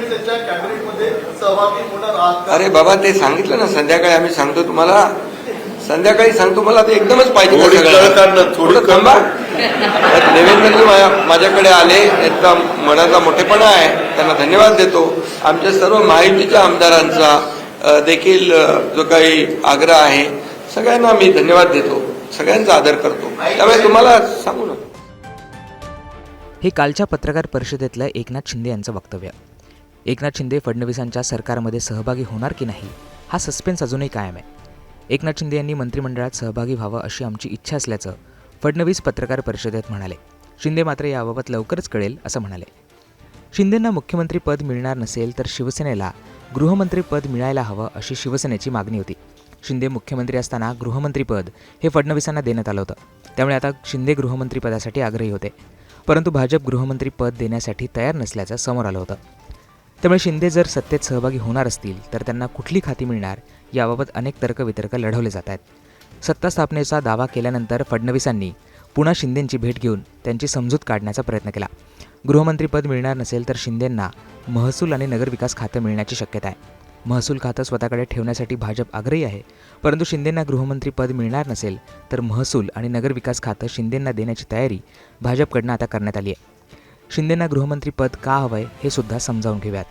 तुम्ही त्याच्या कॅबिनेटमध्ये सहभागी होणार आहात का? अरे बाबा ते सांगितलं ना. संध्याकाळी आम्ही सांगतो तुम्हाला. संध्याकाळी सांगतो मला ते एकदमच पाहिजे थांबा. देवेंद्रजी माझ्या- माझ्याकडे आले. यांचा मनाचा मोठेपणा आहे. त्यांना धन्यवाद देतो. आमच्या सर्व महायुतीच्या आमदारांचा देखील जो काही आग्रह आहे सगळ्यांना मी धन्यवाद देतो. सगळ्यांचा आदर करतो. त्यामुळे तुम्हाला सांगू ना. हे कालच्या पत्रकार परिषदेतलं एकनाथ शिंदे यांचं वक्तव्य. एकनाथ शिंदे फडणवीसांच्या सरकारमध्ये सहभागी होणार की नाही हा सस्पेन्स अजूनही कायम आहे. एकनाथ शिंदे यांनी मंत्रिमंडळात सहभागी व्हावं अशी आमची इच्छा असल्याचं फडणवीस पत्रकार परिषदेत म्हणाले. शिंदे मात्र याबाबत लवकरच कळेल असं म्हणाले. शिंदेंना मुख्यमंत्रीपद मिळणार नसेल तर शिवसेनेला गृहमंत्रीपद मिळायला हवं अशी शिवसेनेची मागणी होती. शिंदे मुख्यमंत्री असताना गृहमंत्रीपद हे फडणवीसांना देण्यात आलं होतं. त्यामुळे आता शिंदे गृहमंत्रीपदासाठी आग्रही होते. परंतु भाजप गृहमंत्रीपद देण्यासाठी तयार नसल्याचं समोर आलं होतं. त्यामुळे शिंदे जर सत्तेत सहभागी होणार असतील तर त्यांना कुठली खाती मिळणार? याबाबत अनेक तर्कवितर्क लढवले जात आहेत. सत्ता स्थापनेचा दावा केल्यानंतर फडणवीसांनी पुन्हा शिंदेंची भेट घेऊन त्यांची समजूत काढण्याचा प्रयत्न केला. गृहमंत्रीपद मिळणार नसेल तर शिंदेंना महसूल आणि नगरविकास खातं मिळण्याची शक्यता आहे. महसूल खातं स्वतःकडे ठेवण्यासाठी भाजप आग्रही आहे परंतु शिंदेंना गृहमंत्रीपद मिळणार नसेल तर महसूल आणि नगरविकास खातं शिंदेंना देण्याची तयारी भाजपकडनं आता करण्यात आली आहे. शिंदेंना गृहमंत्रीपद का हवंय हे सुद्धा समजावून घेऊयात.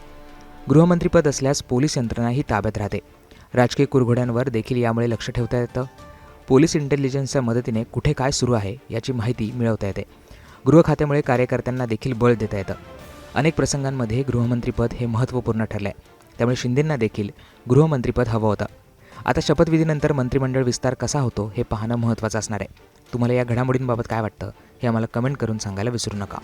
गृहमंत्रीपद असल्यास पोलीस यंत्रणाही ताब्यात राहते. राजकीय कुरघोड्यांवर देखील यामुळे लक्ष ठेवता येतं. पोलीस इंटेलिजन्सच्या मदतीने कुठे काय सुरू आहे याची माहिती मिळवता येते. गृह खात्यामुळे कार्यकर्त्यांना देखील बळ देता येतं. अनेक प्रसंगांमध्ये गृहमंत्रीपद हे महत्त्वपूर्ण ठरलं आहे त्यामुळे शिंदेंना देखील गृहमंत्रीपद हवं होतं. आता शपथविधीनंतर मंत्रिमंडळ विस्तार कसा होतो हे पाहणं महत्त्वाचं असणार आहे. तुम्हाला या घडामोडींबाबत काय वाटतं हे आम्हाला कमेंट करून सांगायला विसरू नका.